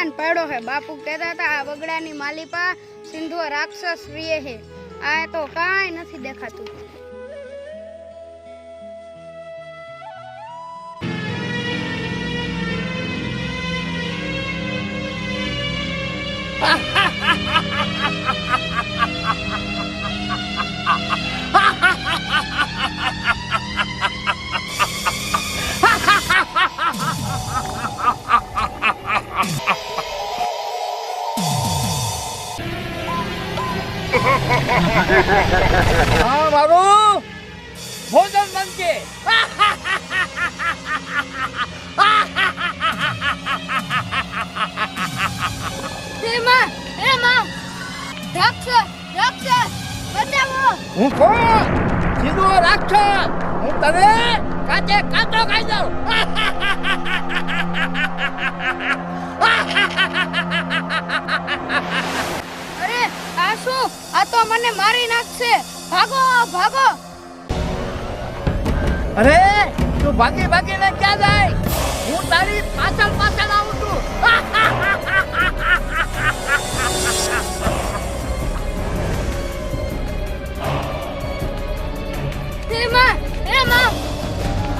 સુનસાન પડ્યો હે. બાપુ કહેતા હતા, આ બગડાની માલિપા સિંધુ રાક્ષસ રીએ હે. આ તો કાંઈ નથી દેખાતું. અરે તું ભાગી ભાગીને ક્યાં જાય? હું તારી પાછળ પાછળ આવું છું.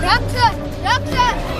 રાક્ષસ રાક્ષસ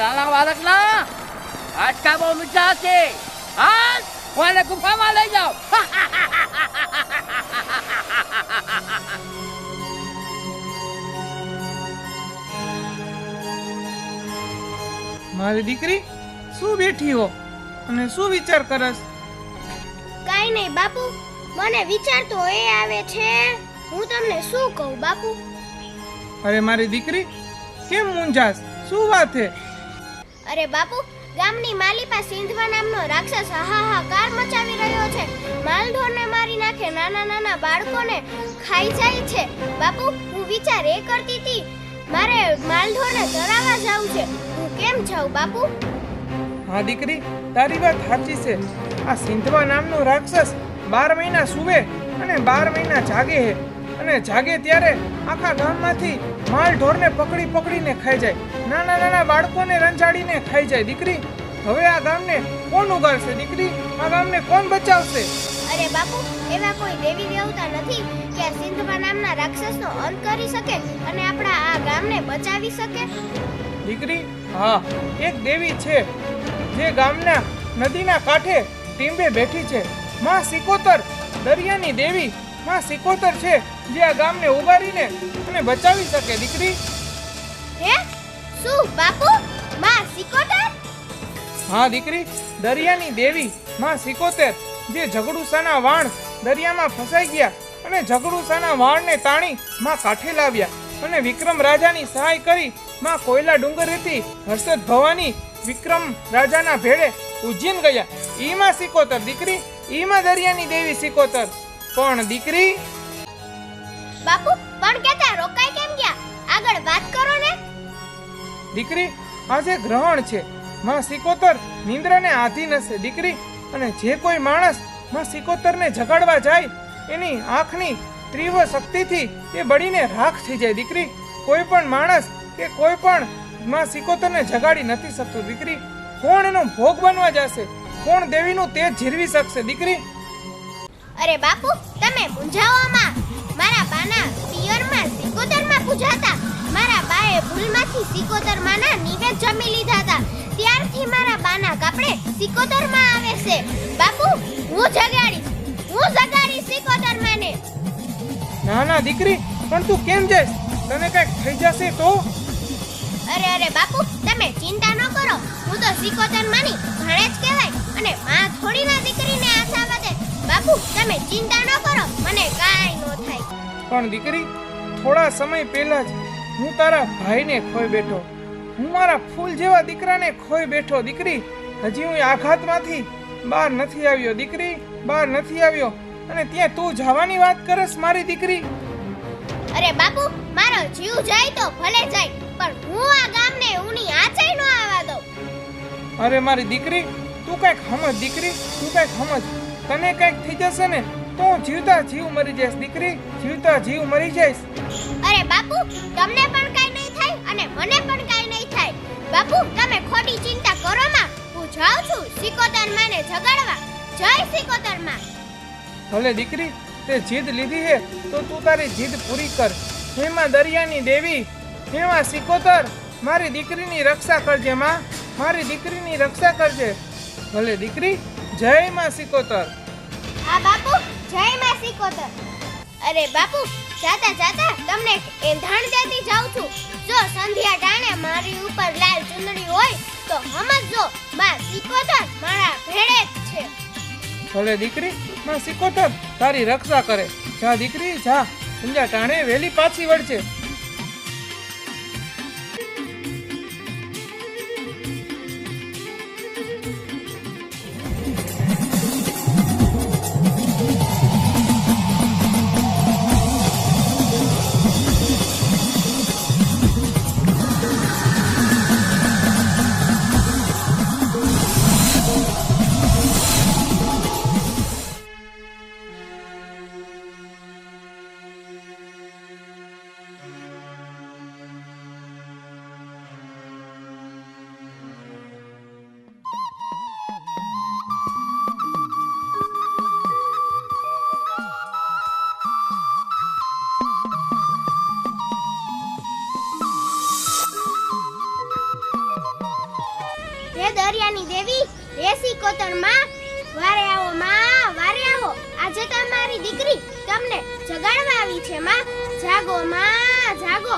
નાના બાળકના હાડકા બહુ મીઠા છે હાલ કોને ગુફામાં લઈ જાઓ મારી દીકરી શું બેઠી હો અને શું વિચાર કરસ? કાઈ નહીં બાપુ. મને વિચાર તો એ આવે છે હું તમને શું કહું બાપુ? અરે મારી દીકરી કેમ મૂંઝાસ શું વાત હે? અરે બાપુ, ગામની માલિપા સિંધવા નામનો રાક્ષસ હાહાકાર મચાવી રહ્યો છે. માલઢોરને મારી નાખે નાના નાના બાળકોને ખાઈ જાય છે. બાપુ, હું વિચાર એ કરતી હતી, મારે માલઢોરને ચરાવવા જવું છે. હું કેમ જાઉં બાપુ? હા દીકરી, તારી વાત સાચી છે. આ સિંધવા નામનો રાક્ષસ બાર મહિના સૂવે અને બાર મહિના જાગે હે. અને જાગે ત્યારે આખા ગામમાંથી માલ ઢોરને પકડી પકડીને ખાઈ જાય. નાના નાના બાળકોને રંજાડીને ખાઈ જાય દીકરી. હવે આ ગામને કોણ ઉગાડશે દીકરી? આ ગામને કોણ બચાવશે? અરે બાપુ એવા કોઈ દેવી દેવતા નથી કે આ સિંધવા નામના રાક્ષસનો અંત કરી શકે અને આપણા આ ગામને બચાવી શકે? દીકરી હા એક દેવી છે જે ગામના નદીના કાંઠે ટીંબે બેઠી છે. માં સિકોતર દરિયાની દેવી. માં સિકોતર છે જે આ ગામને ઉગાડીને અને બચાવી શકે દીકરી. શું બાપુ? માં સિકોતર? હા દીકરી દરિયાની દેવી માં સિકોતેર જે ઝઘડુસાના વાણ દરિયામાં ફસાઈ ગયા અને ઝઘડુસાના વાણને તાણી માં કાંઠે લાવ્યા અને વિક્રમ રાજાની સહાય કરી માં કોયલા ડુંગરેથી હર્ષદ ભવાની વિક્રમ રાજાના ભેળે ઉજ્જૈન ગયા. ઈમાં સિકોતર દીકરી ઈમાં દરિયાની દેવી સિકોતર. પણ દીકરી? બાપુ પણ કેતા રોકાઈ કેમ ગયા? આગળ વાત કરો ને. દીકરી આજે ગ્રહણ છે. માં સિકોતર નિંદ્રાને આધીન હશે દીકરી, અને જે કોઈ માણસમાં સિકોતરને જગાડવા જાય, એની આંખની તીવ્ર શક્તિથી એ બળીને રાખ થઈ જાય. દીકરી, કોઈ પણ માણસ કે કોઈ પણ માં સિકોતરને જગાડી નથી શકતું. દીકરી, કોણ એનો ભોગ બનવા જશે? કોણ દેવીનું તેજ જીરવી શકશે? દીકરી. અરે બાપુ, તમે મૂંઝાઓમાં. મારા બાના પિયરમાં સિકોતરમાં પૂજાતા. મારા બાએ ભૂલમાંથી સિકોતરમાંના નિવેદ જમી લીધા હતા. ત્યારથી મારા બાના કાપડે સિકોતરમાં આવે છે. બાપુ હું જગાડીશ હું જગાડીશ સિકોતરમાંને. ના ના દીકરી પણ તું કેમ જઈશ? તને કંઈક થઈ જશે તો? અરે અરે બાપુ તમે ચિંતા ન કરો. હું તો સિકોતર માની ઘણે જ કહેવાય અને માં થોડી ના દીકરીને આશા વધે. બાપુ તમે ચિંતા ન કરો. મને કાંઈ ન થાય. પણ દીકરી થોડા સમય પહેલા જ હું તારા ભાઈને ખોઈ બેઠો. હું મારા ફૂલ જેવા દીકરાને ખોઈ બેઠો દીકરી. હજી હું આઘાતમાંથી બહાર નથી આવ્યો દીકરી. બહાર નથી આવ્યો. અને ત્યાં તું જવાની વાત કરસ મારી દીકરી. અરે બાપુ મારો જીવ જાય તો ભલે જાય પણ હું આ ગામને ઉની આચય ન આવવા દઉં. અરે મારી દીકરી તું કંઈક સમજ દીકરી. તું કંઈક સમજ તને કંઈક થઈ જશે ને? તો જીવતા જીવ મરી જઈશ દીકરી. જીવતા જીવ મરી જઈશ. અરે બાપુ તમને પણ કાંઈ નહીં થાય અને મને પણ કાંઈ નહીં થાય. બાપુ તમે ખોટી ચિંતા કરો માં. હું જાઉં છું સિકોતર માને જગાડવા. જય સિકોતરમાં. ભલે દીકરી તે જીદ લીધી હે તો તું તારી જીદ પૂરી કર. હેમાં દરિયાની દેવી. હેમાં સિકોતર. મારી દીકરીની રક્ષા કરજે માં. મારી દીકરીની રક્ષા કરજે. ભલે દીકરી જય માં સિકોતર. હા બાપુ. જય માં સિકોતર અરે બાપુ, જાતા જાતા તમને એંધાણ જાતી જાઉં છું. જો સંધ્યા ટાણે મારી ઉપર લાલ ચુંદડી હોય, તો સમજજો માં સિકોતર મારા ભેળે જ છે. ભલે દીકરી માં સિકોતર તારી રક્ષા કરે. જા દીકરી, જા. સંધ્યા ટાણે વેલી પાછી વળશે જાગો માં જાગો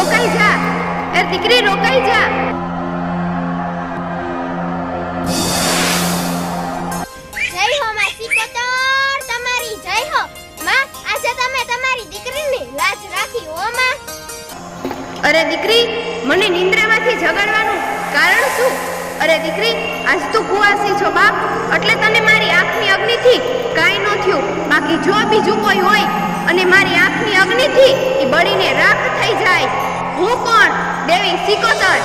રોકાઈ જા. એ દીકરી રોકાઈ જા. જય હો માસી કોતર તમારી જય હો. માં આજે તમે તમારી દીકરીની લાજ રાખી હો માં. અરે દીકરી મને નિંદ્રામાંથી જગાડવાનું કારણ શું? અરે દીકરી આજ તું કુવાસી છો બાપ. એટલે તને મારી આંખની અગ્નિથી કાંઈ ન થયું. બાકી જો બીજું કોઈ હોય અને મારી આંખની અગ્નિથી એ બળીને રાખ થઈ જાય. હું કોણ? દેવી સિકોતર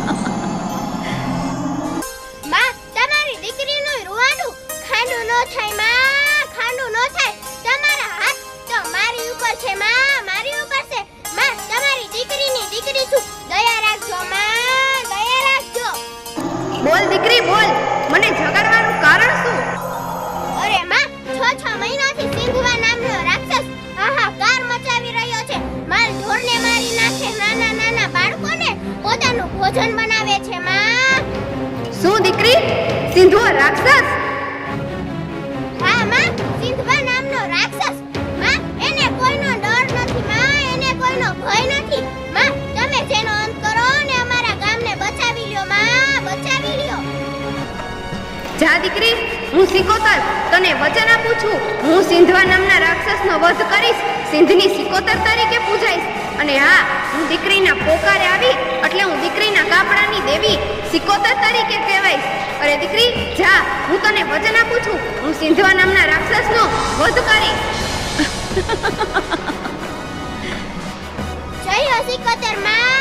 સિંધુ રાક્ષસ? હા માં સિંધવા નામનો રાક્ષસ. માં એને કોઈનો ડર નથી માં એને કોઈનો ભય નથી. માં તમે જેનો અંત કરો ને અમારા ગામને બચાવી લ્યો માં બચાવી લ્યો. જા દીકરી. હું સિકોતર. તને વચન આપું છું. હું સિંધવા નામના રાક્ષસનો વધ કરીશ. સિંધની સિકોતર તરીકે પૂજાઈશ. અને હા, હું દીકરીના પોકારે આવી, એટલે હું દીકરીના કાપડાની દેવી સિકોતર તરીકે કહેવાઈશ. અરે દીકરી, જા, હું તને વચન આપું છું. હું સિંધવા નામના રાક્ષસનો વધ કરીશ. જય સિકોતર, માં.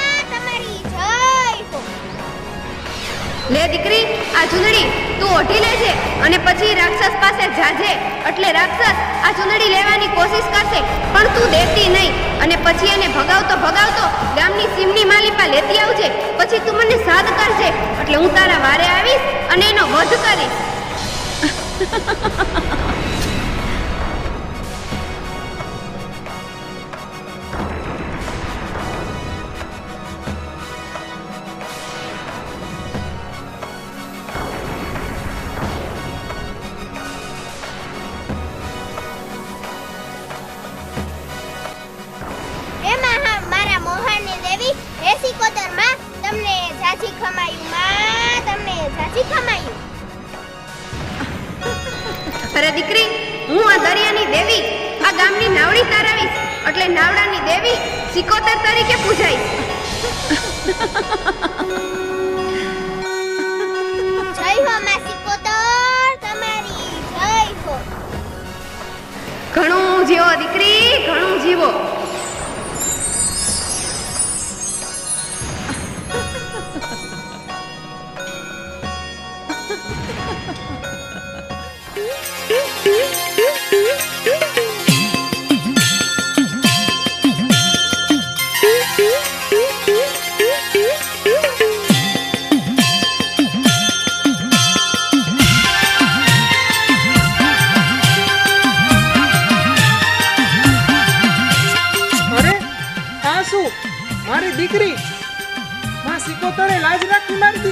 લે દીકરી, આ ચૂંદડી તું ઓઢી લેજે અને પછી રાક્ષસ પાસે જાજે. એટલે રાક્ષસ આ ચૂંદડી લેવાની કોશિશ કરશે, પણ તું દેતી નહીં. અને પછી એને ભગાવતો ભગાવતો ગામની સીમની માલિપા લેતી આવજે. પછી તું મને સાદ કરજે. એટલે હું તારા વારે આવીશ ઘણું જીવો દીકરી ઘણું જીવો.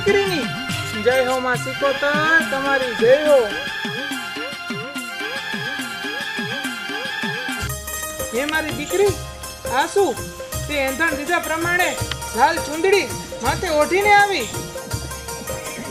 દીકરીની. જય હો માં સિકોતર તમારી જય હો. હે મારી દીકરી, આ શું? તે એંધણ દીધા પ્રમાણે લાલ ચુંદડી માથે ઓઢીને આવી.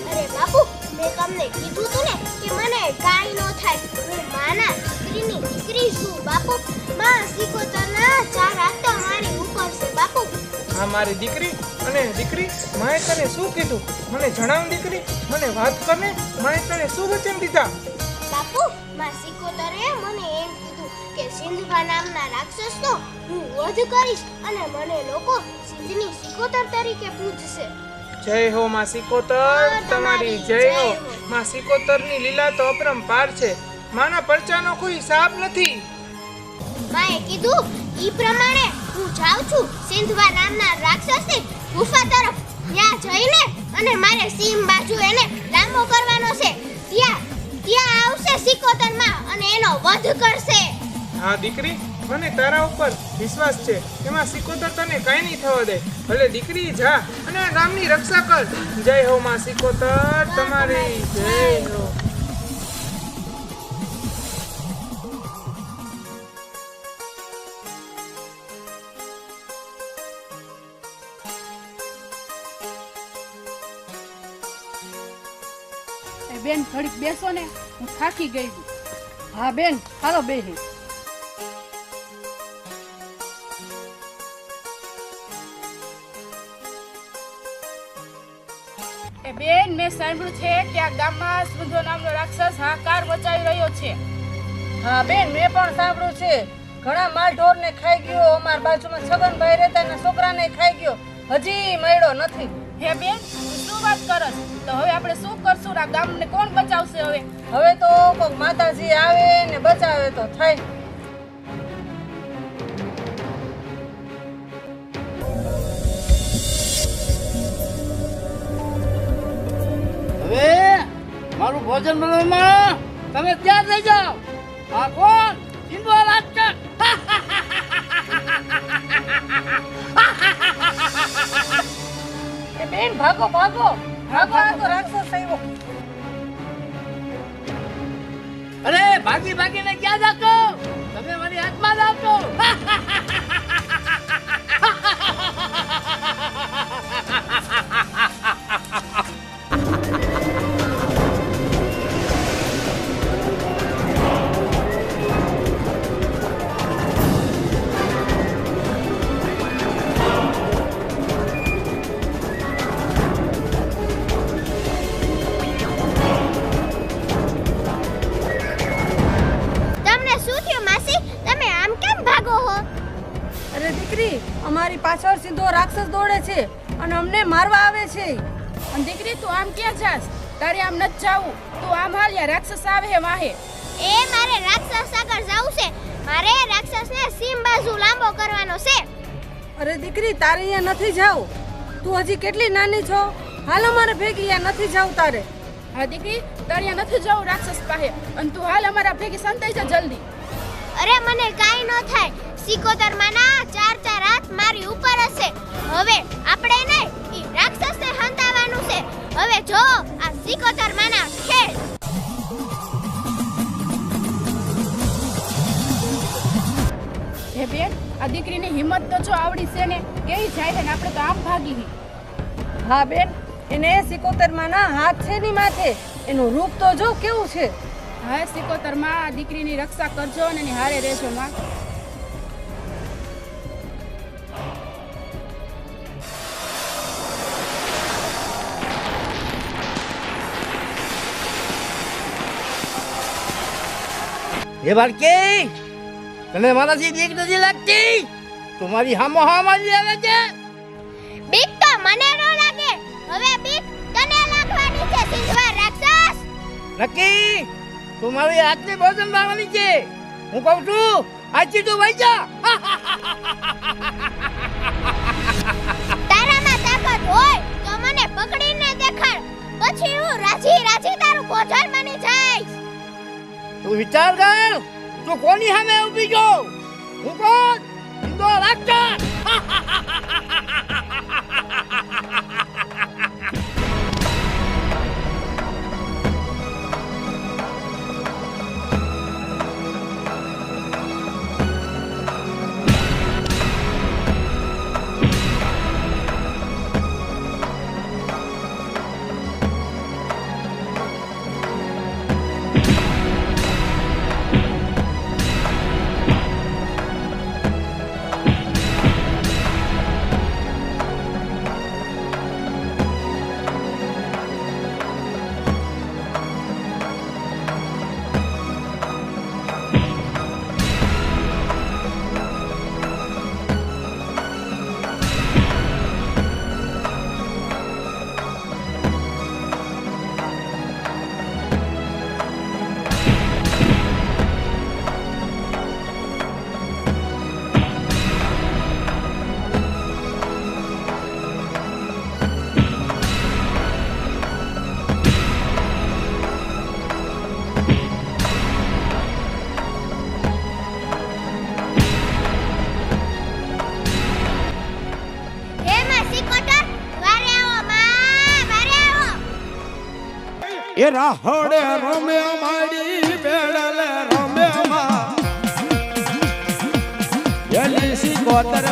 અરે બાપુ, મેં તમને કીધું તું ને કે મને કાઈ ન થાય. હું માના દીકરીની દીકરી છું બાપુ. માં સિકોતરના ચાર હાથ મારી ઉપર છે બાપુ. હા મારી દીકરી અને દીકરી માએ તને શું કીધું? મને જણાવ દીકરી મને વાત કરને માએ તને શું વચન દીધા? બાપુ માસી કોતરે મને એમ કીધું કે સિંધવા નામના રાક્ષસનો હું વધ કરીશ અને મને લોકો સિંધની સિકોતર તરીકે પૂજશે. જય હો માં સિકોતર તમારી જય હો. માં સિકોતરની લીલા તો અપરંપાર છે. માના પરચાનો કોઈ હિસાબ નથી. માએ કીધું ઈ પ્રમાણે હું જાઉં છું સિંધવા નામના રાક્ષસની ગુફા તરફ. ત્યાં જઈને અને મારે સીમ બાજુ એને લાંબો કરવાનો છે. ત્યાં ત્યાં આવશે સિકોતરમાં અને એનો વધ કરશે. હા દીકરી મને તારા ઉપર વિશ્વાસ છે. એમાં સિકોતર તને કાંઈ નહીં થવા દે. ભલે દીકરી જા અને ગામની રક્ષા કર. જય હો માં સિકોતર તમારી જય હો. બેન થોડીક બેસો ને હું થાકી ગઈ છું. હા બેન હાલો બેહી. એ બેન મેં સાંભળ્યું છે કે આ ગામમાં સુંધો નામનો રાક્ષસ હાકાર મચાવી રહ્યો છે. હા બેન મેં પણ સાંભળ્યું છે. ઘણા માલ ઢોરને ખાઈ ગયો અમાર બાજુમાં છગનભાઈ રહેતા છોકરાને ખાઈ ગયો. હજી મળ્યો નથી. હે બેન શું કરસ તો હવે આપણે શું કરશું? આ ગામને કોણ બચાવશે હવે? હવે તો કોક માતાજી આવે ને બચાવે તો થાય. હવે મારું ભોજન બનાવવામાં તમે ત્યાં થઈ જાઓ? આ કોણ? સિંધુ રાજ્ય એ બેન ભાગો ભાગો. ભાગો આ તો રાક્ષસ આવ્યો. અરે ભાગી ભાગીને ક્યાં જાતો તમે મારી હાથમાં જાવ અને અમને મારવા આવે છે. અને દીકરી તું આમ ક્યાં જાસ તારે આમ નથી જાવું. તું આમ હાલ યા રાક્ષસ આવે હે વાહે. એ મારે રાક્ષસ આગળ જવું છે. મારે રાક્ષસને સીમ બાજુ લાંબો કરવાનો છે. અરે દીકરી તારે અહીંયા નથી જાવું. તું હજી કેટલી નાની છો? હાલ અમારે ભેગી અહીંયા નથી જાવ તારે. હા દીકરી તારે અહીંયા નથી જવું રાક્ષસ પાસે. અને તું હાલ અમારા ભેગી સંતાઈ જા જલ્દી. અરે મને કાઈ ન થાય. સિકોતર માના ચાર ચાર હાથ મારી ઉપર હશે. હવે હવે જો આ સિકોતર માના ખેલ. હે બેન, આ દીકરીની હિંમત તો જો આવડી છે ને, કેવી જાય ને, આપણે તો આમ ભાગી હી. બેન, એને સિકોતર ના હાથ છે ની માથે. એનું રૂપ તો જો કેવું છે. હા સિકોતરમાં આ દીકરીની રક્ષા કરજો અને એની હારે રહેજો માં. હે બાળકી તને મારાથી બીક નથી લાગતી? તું મારી હામો હામ આવી આવે છે? બીક તો મને ન લાગે. હવે બીક તને લાગવાની છે સિંધવા રાક્ષસ. નક્કી? તું મારી ભોજન લાવવાની છે. હું કહું છું આજથી તું વહી જા. તારામાં તાકાત હોય તો મને પકડીને દેખાડ. પછી હું રાજી રાજી તારું ભોજન બની જઈશ તું વિચાર કર. તું કોની સામે ઊભી છો? હું કોણ? સિંધો રાક્ષસ એ રાહડે રમે માડી બેડલે રમે માં. એલી સી કોતર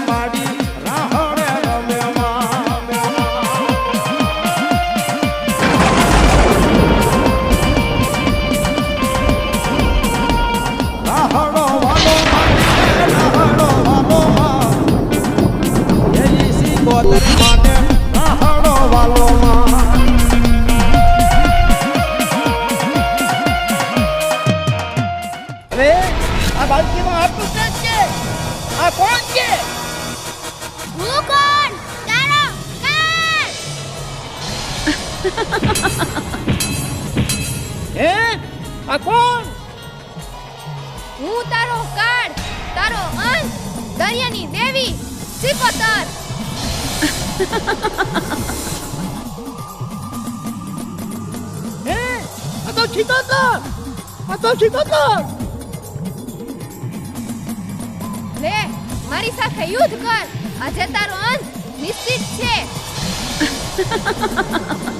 મારી સાથે યુદ્ધ કર. આજે તારો અંત નિશ્ચિત છે.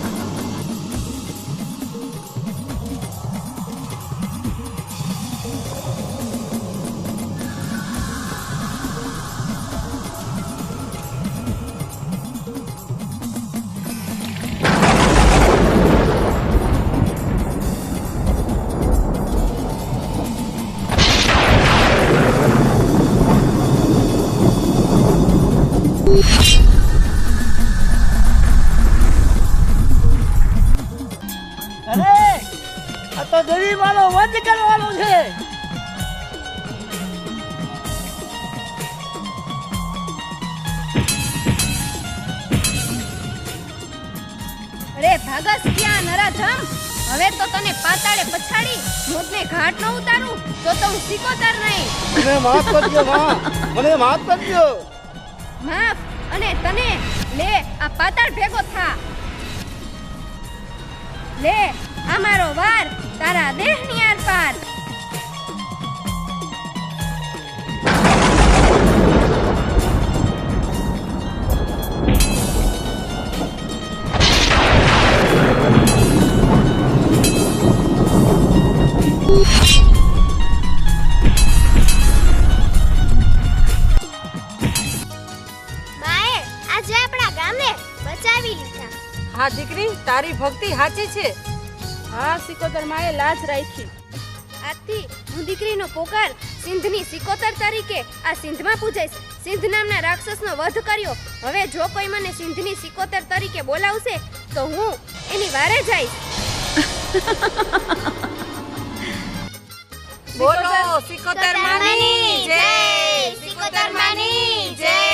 ભાગસ ક્યાં નરાધમ? હવે તો તને પાતાળે પછાડી મોતને ઘાટ ન ઉતારું તો તો હું સિકોતર નહીં. મને માફ કરજો માં. મને માફ કરજો. માફ અને તને. લે આ પાતાળ ભેગો થા. લે આ મારો વાર તારા દેહની આર માએ આજે આપણા ગામને બચાવી લીધા. હા દીકરી તારી ભક્તિ સાચી છે. હા સિકોતર માએ લાજ રાખી. આજથી હું દીકરીનો પોકાર સિંધની સિકોતર તરીકે આ સિંધમાં પૂજાઈશ. સિંધ નામના રાક્ષસનો વધ કર્યો. હવે જો કોઈ મને સિંધની સિકોતર તરીકે બોલાવશે તો હું એની વારે જઈશ. બોલો સિકોતર માની જય. સિકોતર માની જય.